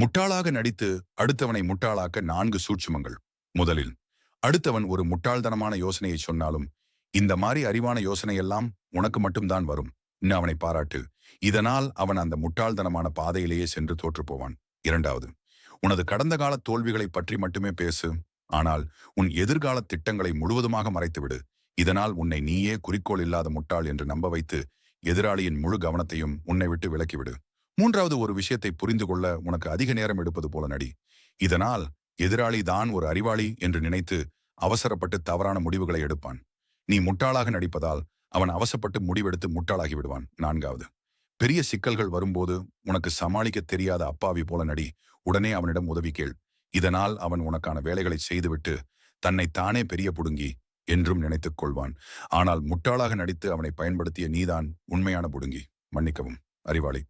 முட்டாளாக நடித்து அடுத்தவனை முட்டாளாக்க நான்கு சூட்சுமங்கள். முதலில் அடுத்தவன் ஒரு முட்டாள்தனமான யோசனையை சொன்னாலும் இந்த மாதிரி அறிவான யோசனையெல்லாம் உனக்கு மட்டும்தான் வரும். இன்னும் அவனை பாராட்டு. இதனால் அவன் அந்த முட்டாள்தனமான பாதையிலேயே சென்று தோற்றுப்போவான். இரண்டாவது உனது கடந்த கால தோல்விகளை பற்றி மட்டுமே பேசு. ஆனால் உன் எதிர்கால திட்டங்களை முழுவதுமாக மறைத்துவிடு. இதனால் உன்னை நீயே குறிக்கோள் இல்லாத முட்டாள் என்று நம்ப வைத்து எதிராளியின் முழு கவனத்தையும் உன்னை விட்டு விலக்கிவிடு. மூன்றாவது ஒரு விஷயத்தை புரிந்து கொள்ள உனக்கு அதிக நேரம் எடுப்பது போல நடி. இதனால் எதிராளி தான் ஒரு அறிவாளி என்று நினைத்து அவசரப்பட்டு தவறான முடிவுகளை எடுப்பான். நீ முட்டாளாக நடிப்பதால் அவன் அவசப்பட்டு முடிவெடுத்து முட்டாளாகி விடுவான். நான்காவது. பெரிய சிக்கல்கள் வரும்போது உனக்கு சமாளிக்க தெரியாத அப்பாவி போல நடி. உடனே அவனிடம் உதவி கேள். இதனால் அவன் உனக்கான வேலைகளை செய்துவிட்டு தன்னை தானே பெரிய புடுங்கி என்றும் நினைத்துக் கொள்வான். ஆனால் முட்டாளாக நடித்து அவனை பயன்படுத்திய நீதான் உண்மையான புடுங்கி. மன்னிக்கவும் அறிவாளி.